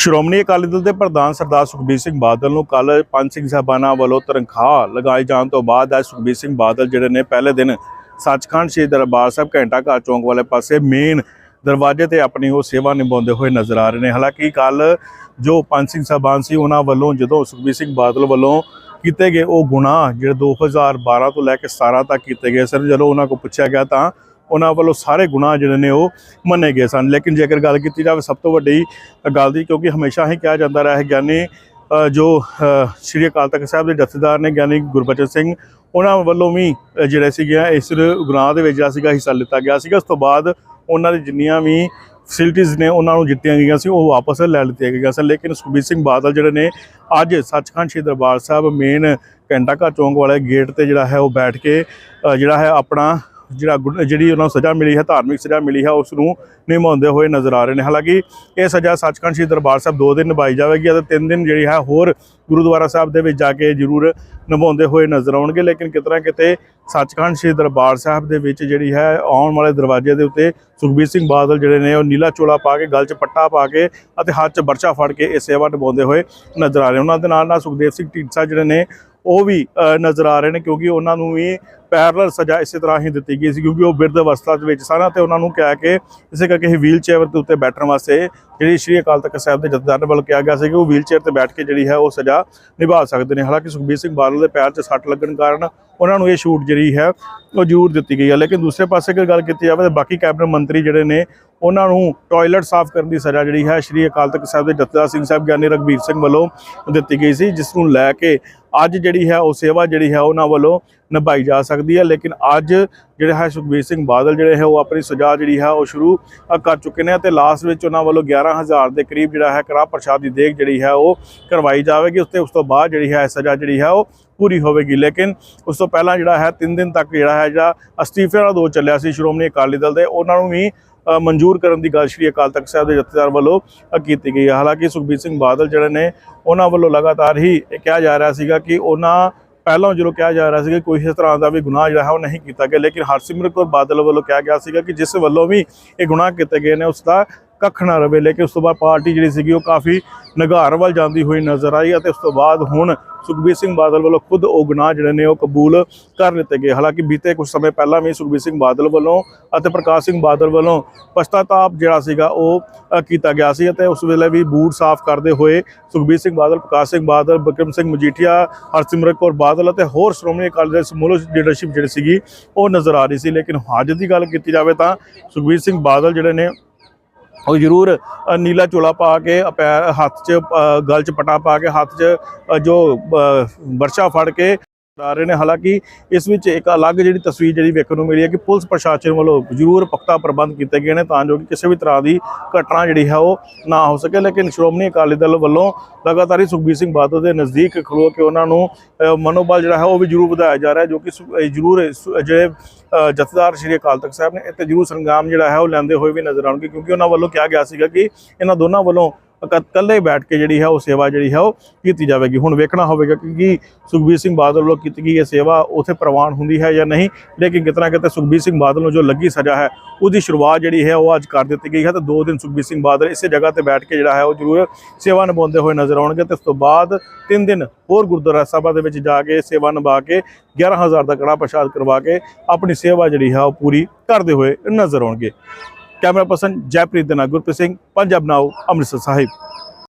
ਸ਼੍ਰੋਮਣੀ ਅਕਾਲੀ ਦਲ ਦੇ ਪ੍ਰਧਾਨ ਸਰਦਾਰ ਸੁਖਬੀਰ ਸਿੰਘ ਬਾਦਲ ਨੂੰ ਕੱਲ ਪੰਜ ਸਿੰਘ ਸਾਹਿਬਾਨਾਂ ਵੱਲੋਂ ਤਨਖਾਹ ਲਗਾਏ ਜਾਣ ਤੋਂ ਬਾਅਦ ਅੱਜ ਸੁਖਬੀਰ ਸਿੰਘ ਬਾਦਲ ਜਿਹੜੇ ਨੇ ਪਹਿਲੇ ਦਿਨ ਸੱਚਖੰਡ ਸ਼੍ਰੀ ਦਰਬਾਰ ਸਾਹਿਬ ਘੰਟਾ ਘਰ ਚੌਂਕ ਵਾਲੇ ਪਾਸੇ ਮੇਨ ਦਰਵਾਜ਼ੇ ਤੇ ਆਪਣੀ ਉਹ ਸੇਵਾ ਨਿਭਾਉਂਦੇ ਹੋਏ ਨਜ਼ਰ ਆ ਰਹੇ ਨੇ। ਹਾਲਾਂਕਿ ਕੱਲ ਜੋ ਪੰਜ ਸਿੰਘ ਸਾਹਿਬਾਨ ਸੀ, ਉਹਨਾਂ ਵੱਲੋਂ ਜਦੋਂ ਸੁਖਬੀਰ ਸਿੰਘ ਬਾਦਲ ਵੱਲੋਂ ਕੀਤੇ ਗਏ ਉਹ ਗੁਨਾਹ, ਜਿਹੜੇ 2012 ਤੋਂ ਲੈ ਕੇ 17 ਤੱਕ ਕੀਤੇ ਗਏ ਸਨ, ਜਦੋਂ ਉਹਨਾਂ ਕੋਲ ਪੁੱਛਿਆ ਗਿਆ ਤਾਂ ਉਹਨਾਂ ਵੱਲੋਂ ਸਾਰੇ ਗੁਨਾਹ ਜਿਹੜੇ ਨੇ ਉਹ ਮੰਨੇ ਗਏ ਸਨ। ਲੇਕਿਨ ਜੇਕਰ ਗੱਲ ਕੀਤੀ ਜਾਵੇ, ਸਭ ਤੋਂ ਵੱਡੀ ਗੱਲ ਦੀ, ਕਿਉਂਕਿ ਹਮੇਸ਼ਾ ਹੀ ਕਿਹਾ ਜਾਂਦਾ ਰਿਹਾ ਹੈ, ਗਿਆਨੀ ਜੋ ਸ਼੍ਰੀ ਅਕਾਲ ਤਖਤ ਸਾਹਿਬ ਦੇ ਜਥੇਦਾਰ ਨੇ, ਗਿਆਨੀ ਗੁਰਬਚਨ ਸਿੰਘ, ਉਹਨਾਂ ਵੱਲੋਂ ਵੀ ਜਿਹੜੇ ਸੀਗੇ, ਇਸ ਗੁਨਾਹ ਦੇ ਵਿੱਚ ਜਿਹੜਾ ਸੀਗਾ ਹਿੱਸਾ ਲਿੱਤਾ ਗਿਆ ਸੀਗਾ। ਉਸ ਤੋਂ ਬਾਅਦ ਉਹਨਾਂ ਦੀ ਜਿੰਨੀਆਂ ਵੀ ਫੈਸਿਲਿਟੀਆਂ ਨੇ, ਉਹਨਾਂ ਨੂੰ ਜਿੱਤੀਆਂ ਗਈਆਂ ਸੀ, ਉਹ ਵਾਪਸ ਲੈ ਲਿੱਤੀਆਂ ਗਈਆਂ ਸਨ। ਲੇਕਿਨ ਸੁਖਬੀਰ ਸਿੰਘ ਬਾਦਲ ਜਿਹੜੇ ਨੇ, ਅੱਜ ਸੱਚਖੰਡ ਸ਼੍ਰੀ ਦਰਬਾਰ ਸਾਹਿਬ ਮੇਨ ਘੰਟਾ ਘਰ ਚੌਂਕ ਵਾਲੇ ਗੇਟ ਤੇ ਜਿਹੜਾ ਹੈ, ਉਹ ਬੈਠ ਕੇ ਜਿਹੜਾ ਹੈ, ਆਪਣਾ ਜਿਹੜਾ ਗੁਨ- ਜਿਹੜੀ ਉਹਨਾਂ ਨੂੰ ਸਜ਼ਾ ਮਿਲੀ ਹੈ, ਧਾਰਮਿਕ ਸਜ਼ਾ ਮਿਲੀ ਹੈ, ਉਸ ਨੂੰ ਨਿਭਾਉਂਦੇ ਹੋਏ ਨਜ਼ਰ ਆ ਰਹੇ ਨੇ। ਹਾਲਾਂਕਿ ਇਹ ਸਜ਼ਾ ਸੱਚਖੰਡ ਸ਼੍ਰੀ ਦਰਬਾਰ ਸਾਹਿਬ ਦੋ ਦਿਨ ਨਿਭਾਈ ਜਾਵੇਗੀ ਅਤੇ ਤਿੰਨ ਦਿਨ ਜਿਹੜੀ ਹੈ ਹੋਰ ਗੁਰਦੁਆਰਾ ਸਾਹਿਬ ਦੇ ਵਿੱਚ ਜਾ ਕੇ ਜ਼ਰੂਰ ਨਿਭਾਉਂਦੇ ਹੋਏ ਨਜ਼ਰ ਆਉਣਗੇ। ਲੇਕਿਨ ਕਿਤਨਾ ਕਿਤੇ ਸੱਚਖੰਡ ਸ਼੍ਰੀ ਦਰਬਾਰ ਸਾਹਿਬ ਦੇ ਵਿੱਚ ਜਿਹੜੀ ਹੈ ਆਉਣ ਵਾਲੇ ਦਰਵਾਜ਼ੇ ਦੇ ਉੱਤੇ ਸੁਖਬੀਰ ਸਿੰਘ ਬਾਦਲ ਜਿਹੜੇ ਨੇ, ਉਹ ਨੀਲਾ ਚੋਲਾ ਪਾ ਕੇ, ਗਲ 'ਚ ਪੱਟਾ ਪਾ ਕੇ ਅਤੇ ਹੱਥ 'ਚ ਬਰਛਾ ਫੜ ਕੇ ਇਹ ਸੇਵਾ ਨਿਭਾਉਂਦੇ ਹੋਏ ਨਜ਼ਰ ਆ ਰਹੇ ਉਹਨਾਂ ਦੇ ਨਾਲ ਨਾਲ ਸੁਖਦੇਵ ਸਿੰਘ ਢੀਂਡਸਾ ਜਿਹੜੇ ਨੇ, ਉਹ ਵੀ ਨਜ਼ਰ ਆ ਰਹੇ ਨੇ ਕਿਉਂਕਿ ਉਹਨਾਂ ਨੂੰ ਵੀ ਪੈਰਲਲ ਸਜ਼ਾ ਇਸੇ ਤਰ੍ਹਾਂ ਹੀ ਦਿੱਤੀ ਗਈ ਸੀ ਕਿਉਂਕਿ ਉਹ ਬਿਰਧ ਅਵਸਥਾ ਦੇ ਵਿੱਚ ਸਨ ਤੇ ਉਹਨਾਂ ਨੂੰ ਕਹਿ ਕੇ, ਇਸੇ ਕਰਕੇ ਹੀ ਵੀਲ ਚੇਅਰ ਦੇ ਉੱਤੇ ਬੈਠਣ ਵਾਸਤੇ ਜਿਹੜੀ ਸ਼੍ਰੀ ਅਕਾਲ ਤਖਤ ਸਾਹਿਬ ਦੇ ਜਥੇਦਾਰ ਵੱਲ ਕਿਹਾ ਗਿਆ ਸੀ ਕਿ ਉਹ ਵੀਲ ਚੇਅਰ ਤੇ ਬੈਠ ਕੇ ਜਿਹੜੀ ਹੈ ਉਹ ਸਜ਼ਾ ਨਿਭਾ ਸਕਦੇ ਨੇ। ਹਾਲਾਂਕਿ ਸੁਖਬੀਰ ਸਿੰਘ ਬਾਦਲ ਦੇ ਪੈਰ 'ਚ ਸੱਟ ਲੱਗਣ ਕਾਰਨ ਉਹਨਾਂ ਨੂੰ ਇਹ ਛੂਟ ਜਿਹੜੀ ਹੈ ਉਹ ਜ਼ਰੂਰ ਦਿੱਤੀ ਗਈ ਹੈ। ਲੇਕਿਨ ਦੂਸਰੇ ਪਾਸੇ ਅਗਰ ਗੱਲ ਕੀਤੀ ਜਾਵੇ ਤਾਂ ਬਾਕੀ ਕੈਬਨਿਟ ਮੰਤਰੀ ਜਿਹੜੇ ਨੇ, ਉਹਨਾਂ ਨੂੰ ਟਾਇਲਟ ਸਾਫ਼ ਕਰਨ ਦੀ ਸਜ਼ਾ ਜਿਹੜੀ ਹੈ ਸ਼੍ਰੀ ਅਕਾਲ ਤਖਤ ਸਾਹਿਬ ਦੇ ਜਥੇਦਾਰ ਸਿੰਘ ਸਾਹਿਬ ਗਿਆਨੀ ਰਘਬੀਰ ਸਿੰਘ ਵੱਲੋਂ ਦਿੱਤੀ ਗਈ ਸੀ, ਜਿਸ ਨੂੰ ਲੈ ਕੇ ਅੱਜ ਜਿਹੜੀ ਹੈ ਉਹ ਸੇਵਾ ਜਿਹੜੀ ਹੈ ਉਹਨਾਂ ਵੱਲੋਂ ਨਿਭਾਈ ਜਾ ਸਕਦੀ ਹੈ, ਲੇਕਿਨ ਅੱਜ ਜਿਹੜੇ ਹੈ ਸੁਖਬੀਰ ਸਿੰਘ ਬਾਦਲ ਜਿਹੜੇ ਹੈ, ਉਹ ਆਪਣੀ ਸਜ਼ਾ ਜਿਹੜੀ ਹੈ, ਉਹ ਸ਼ੁਰੂ ਕਰ ਚੁੱਕੇ ਨੇ ਤੇ ਲਾਸਟ ਵਿੱਚ ਉਹਨਾਂ ਵੱਲੋਂ 11000 ਦੇ ਕਰੀਬ ਜਿਹੜਾ ਹੈ ਕੜਾ ਪ੍ਰਸ਼ਾਦ ਦੀ ਦੇਖ ਜਿਹੜੀ ਹੈ, ਉਹ ਕਰਵਾਈ ਜਾਵੇਗੀ। ਉਸ ਤੇ ਉਸ ਤੋਂ ਬਾਅਦ ਜਿਹੜੀ ਹੈ ਸਜ਼ਾ ਜਿਹੜੀ ਹੈ, ਉਹ ਪੂਰੀ ਹੋਵੇਗੀ। ਲੇਕਿਨ ਉਸ ਤੋਂ ਪਹਿਲਾਂ ਜਿਹੜਾ ਹੈ 3 ਦਿਨ ਤੱਕ ਜਿਹੜਾ ਹੈ, ਜਿਹੜਾ ਅਸਤੀਫਿਆਂ ਦਾ ਦੋ ਚੱਲਿਆ ਸੀ ਸ਼੍ਰੋਮਣੀ ਅਕਾਲੀ ਦਲ ਦੇ, ਉਹਨਾਂ ਨੂੰ ਵੀ ਮਨਜ਼ੂਰ ਕਰਨ ਦੀ ਗੱਲ ਸ਼੍ਰੀ ਅਕਾਲ ਤਖਤ ਸਾਹਿਬ ਦੇ ਜਥੇਦਾਰ ਵੱਲੋਂ ਕੀਤੀ ਗਈ ਹੈ। ਹਾਲਾਂਕਿ ਸੁਖਬੀਰ ਸਿੰਘ ਬਾਦਲ ਜਿਹੜੇ ਨੇ, ਉਹਨਾਂ ਵੱਲੋਂ ਲਗਾਤਾਰ ਹੀ ਇਹ ਕਿਹਾ ਜਾ ਰਿਹਾ ਸੀਗਾ ਕਿ ਉਹਨਾਂ ਪਹਿਲਾਂ ਜਦੋਂ ਕਿਹਾ ਜਾ ਰਿਹਾ ਸੀ ਕਿ ਕੋਈ ਇਸ ਤਰ੍ਹਾਂ ਦਾ ਵੀ ਗੁਨਾਹ ਜਿਹੜਾ ਹੈ ਉਹ ਨਹੀਂ ਕੀਤਾ ਗਿਆ, ਲੇਕਿਨ ਹਰਸਿਮਰਤ ਕੌਰ ਬਾਦਲ ਵੱਲੋਂ ਕਿਹਾ ਗਿਆ ਸੀਗਾ ਕਿ ਜਿਸ ਵੱਲੋਂ ਵੀ ਇਹ ਗੁਨਾਹ ਕੀਤੇ ਗਏ ਨੇ, ਉਸ ਦਾ ਕੱਖ ਨਾ ਰਵੇ। ਲੇਕਿਨ ਉਸ ਤੋਂ ਬਾਅਦ ਪਾਰਟੀ ਜਿਹੜੀ ਸੀਗੀ ਉਹ ਕਾਫੀ ਨਿਗਾਰ ਵੱਲ ਜਾਂਦੀ ਹੋਈ ਨਜ਼ਰ ਆਈ ਅਤੇ ਉਸ ਤੋਂ ਬਾਅਦ ਹੁਣ ਸੁਖਬੀਰ ਸਿੰਘ ਬਾਦਲ ਵੱਲੋਂ ਖੁਦ ਉਹ ਗੁਨਾਹ ਜਿਹੜੇ ਨੇ ਉਹ ਕਬੂਲ ਕਰ ਲਿੱਤੇ ਗਏ। ਹਾਲਾਂਕਿ ਬੀਤੇ ਕੁਝ ਸਮੇਂ ਪਹਿਲਾਂ ਵੀ ਸੁਖਬੀਰ ਸਿੰਘ ਬਾਦਲ ਵੱਲੋਂ ਅਤੇ ਪ੍ਰਕਾਸ਼ ਸਿੰਘ ਬਾਦਲ ਵੱਲੋਂ ਪਛਤਾਤਾਪ ਜਿਹੜਾ ਸੀਗਾ ਉਹ ਕੀਤਾ ਗਿਆ ਸੀ ਅਤੇ ਉਸ ਵੇਲੇ ਵੀ ਬੂਟ ਸਾਫ਼ ਕਰਦੇ ਹੋਏ ਸੁਖਬੀਰ ਸਿੰਘ ਬਾਦਲ, ਪ੍ਰਕਾਸ਼ ਸਿੰਘ ਬਾਦਲ, ਬਿਕਰਮ ਸਿੰਘ ਮਜੀਠੀਆ, ਹਰਸਿਮਰਤ ਕੌਰ ਬਾਦਲ ਅਤੇ ਹੋਰ ਸ਼੍ਰੋਮਣੀ ਅਕਾਲੀ ਦਲ ਸਮੂਹ ਲੀਡਰਸ਼ਿਪ ਜਿਹੜੀ ਸੀਗੀ ਉਹ ਨਜ਼ਰ ਆ ਰਹੀ ਸੀ। ਲੇਕਿਨ ਅੱਜ ਦੀ ਗੱਲ ਕੀਤੀ ਜਾਵੇ ਤਾਂ ਸੁਖਬੀਰ ਸਿੰਘ ਬਾਦਲ ਜਿਹੜੇ ਨੇ ਉਹ ਜ਼ਰੂਰ ਨੀਲਾ ਚੋਲਾ ਪਾ ਕੇ ਅ, ਹੱਥ 'ਚ ਗਲ 'ਚ ਪਟਾ ਪਾ ਕੇ ਹੱਥ 'ਚ ਜੋ ਵਰਸ਼ਾ ਫੜ ਕੇ ਆ ਰਹੇ ਨੇ। ਹਾਲਾਂਕਿ ਇਸ ਵਿੱਚ ਇੱਕ ਅਲੱਗ ਜਿਹੜੀ ਤਸਵੀਰ ਜਿਹੜੀ ਵੇਖਣ ਨੂੰ ਮਿਲੀ ਹੈ ਕਿ ਪੁਲਿਸ ਪ੍ਰਸ਼ਾਸਨ ਵੱਲੋਂ ਜ਼ਰੂਰ ਪੁਖਤਾ ਪ੍ਰਬੰਧ ਕੀਤੇ ਗਏ ਨੇ ਤਾਂ ਜੋ ਕਿ ਕਿਸੇ ਵੀ ਤਰ੍ਹਾਂ ਦੀ ਘਟਨਾ ਜਿਹੜੀ ਹੈ ਉਹ ਨਾ ਹੋ ਸਕੇ। ਲੇਕਿਨ ਸ਼੍ਰੋਮਣੀ ਅਕਾਲੀ ਦਲ ਵੱਲੋਂ ਲਗਾਤਾਰ ਹੀ ਸੁਖਬੀਰ ਸਿੰਘ ਬਾਦਲ ਦੇ ਨਜ਼ਦੀਕ ਖੜੋ ਕੇ ਉਹਨਾਂ ਨੂੰ ਮਨੋਬਲ ਜਿਹੜਾ ਹੈ ਉਹ ਵੀ ਜ਼ਰੂਰ ਵਧਾਇਆ ਜਾ ਰਿਹਾ ਜੋ ਕਿ ਜ਼ਰੂਰ ਜਿਹੜੇ ਜਥੇਦਾਰ ਸ਼੍ਰੀ ਅਕਾਲ ਤਖਤ ਸਾਹਿਬ ਨੇ ਇੱਥੇ ਜ਼ਰੂਰ ਸੰਗਰਾਮ ਜਿਹੜਾ ਹੈ ਉਹ ਲੈਂਦੇ ਹੋਏ ਵੀ ਨਜ਼ਰ ਆਉਣਗੇ, ਕਿਉਂਕਿ ਉਹਨਾਂ ਵੱਲੋਂ ਕਿਹਾ ਗਿਆ ਸੀਗਾ ਕਿ ਇਹਨਾਂ ਦੋਨਾਂ ਵੱਲੋਂ ਇਕੱਲੇ ਬੈਠ ਕੇ ਜਿਹੜੀ ਹੈ ਉਹ ਸੇਵਾ ਜਿਹੜੀ ਹੈ ਉਹ ਕੀਤੀ ਜਾਵੇਗੀ। ਹੁਣ ਵੇਖਣਾ ਹੋਵੇਗਾ ਕਿ ਕੀ ਸੁਖਬੀਰ ਸਿੰਘ ਬਾਦਲ ਵੱਲੋਂ ਕੀਤੀ ਗਈ ਇਹ ਸੇਵਾ ਉਥੇ ਪ੍ਰਵਾਨ ਹੁੰਦੀ ਹੈ ਜਾਂ ਨਹੀਂ। ਲੇਕਿਨ ਕਿਤਨਾ ਕਿਤੇ ਸੁਖਬੀਰ ਸਿੰਘ ਬਾਦਲ ਨੂੰ ਜੋ ਲੱਗੀ ਸਜ਼ਾ ਹੈ, ਉਹਦੀ ਸ਼ੁਰੂਆਤ ਜਿਹੜੀ ਹੈ ਉਹ ਅੱਜ ਕਰ ਦਿੱਤੀ ਗਈ ਹੈ ਤੇ ਦੋ ਦਿਨ ਸੁਖਬੀਰ ਸਿੰਘ ਬਾਦਲ ਇਸੇ ਜਗ੍ਹਾ ਤੇ ਬੈਠ ਕੇ ਜਿਹੜਾ ਹੈ ਉਹ ਜ਼ਰੂਰ ਸੇਵਾ ਨਿਭਾਉਂਦੇ ਹੋਏ ਨਜ਼ਰ ਆਉਣਗੇ ਤੇ ਉਸ ਤੋਂ ਬਾਅਦ ਤਿੰਨ ਦਿਨ ਹੋਰ ਗੁਰਦੁਆਰਾ ਸਾਹਿਬਾਂ ਦੇ ਵਿੱਚ ਜਾ ਕੇ ਸੇਵਾ ਨਿਭਾ ਕੇ 11000 ਦਾ ਕੜਾ ਪ੍ਰਸ਼ਾਦ ਕਰਵਾ ਕੇ ਆਪਣੀ ਸੇਵਾ ਜਿਹੜੀ ਹੈ ਉਹ ਪੂਰੀ ਕਰਦੇ ਹੋਏ ਨਜ਼ਰ ਆਉਣਗੇ। ਕੈਮਰਾ ਪਰਸਨ ਜੈਪ੍ਰੀਤ ਦੇ ਨਾਲ ਗੁਰਪ੍ਰੀਤ ਸਿੰਘ ਪੰਜਾਬ ਨਾਓ ਅੰਮ੍ਰਿਤਸਰ ਸਾਹਿਬ।